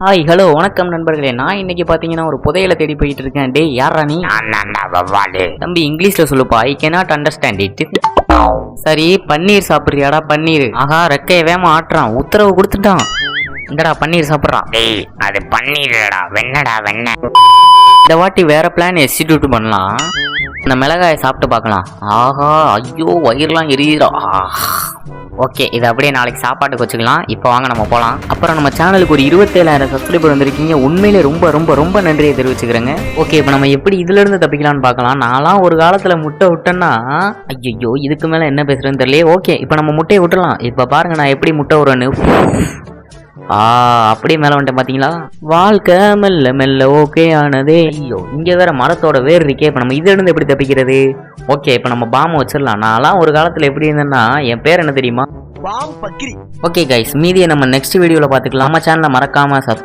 Hi hello வணக்கம் நண்பர்களே. நான் இன்னைக்கு பாத்தீங்கன்னா ஒரு புதையலை தேடி போயிட்டு இருக்கேன் டேய் யாரா நீ? தம்பி இங்கிலீஷ்ல சொல்லுப்பா. ஐ கேனாட் அண்டர்ஸ்டாண்ட் இட் சரி பன்னீர் சாப்பிடுறியாடா பன்னீர்? ஆஹா ரெக்கைய வேமா ஆட்டுறான். உத்தரவு கொடுத்துட்டான். இந்தடா பன்னீர் சாப்பிட்றான். டேய் அது பன்னீர்டா வெண்ணடா வெண்ண. இந்த வாட்டி வேற பிளான் எக்ஸிக்யூட் பண்ணலாம். இந்த மிளகாயை சாப்பிட்டு பார்க்கலாம். ஆஹா ஐயோ வயிறுலாம் எரியுதா ஓகே இதை அப்படியே நாளைக்கு சாப்பாட்டுக்கு வச்சுக்கலாம். இப்போ வாங்க நம்ம போகலாம் அப்புறம் நம்ம சேனலுக்கு ஒரு இருபத்தேழாயிரம் சப்ஸ்கிரைபர் வந்திருக்கீங்க. உண்மையிலே ரொம்ப ரொம்ப ரொம்ப நன்றியை தெரிவிச்சுக்கிறேங்க. ஓகே இப்போ நம்ம எப்படி இதுலேருந்து தப்பிக்கலாம்னு பார்க்கலாம். நான்லாம் ஒரு காலத்தில் முட்டை விட்டேன்னா ஐயோ இதுக்கு மேலே என்ன பேசுகிறேன்னு தெரியல ஓகே இப்போ நம்ம முட்டையை விட்டுலாம் இப்போ பாருங்க நான் எப்படி முட்டை விடுறேன்னு. ஆ அப்படியே மேலே வந்துட்டேன் பார்த்தீங்களா வாழ்க்கை மெல்ல மெல்ல ஓகே ஆனதே. ஐயோ இங்கே வேற மரத்தோட வேர் இருக்கே இப்போ நம்ம இதுல இருந்து எப்படி தப்பிக்கிறது? ஓகே இப்போ நம்ம பாம்பை வச்சிடலாம். நான்லாம் ஒரு காலத்தில் எப்படி இருந்தேன்னா என் பேர் என்ன தெரியுமா? ஓகே கைஸ் மீதியை நம்ம நெக்ஸ்ட் வீடியோவில் பார்த்துக்கலாம். நம்ம சேனலை மறக்காம சப்ஸ்கிரைப்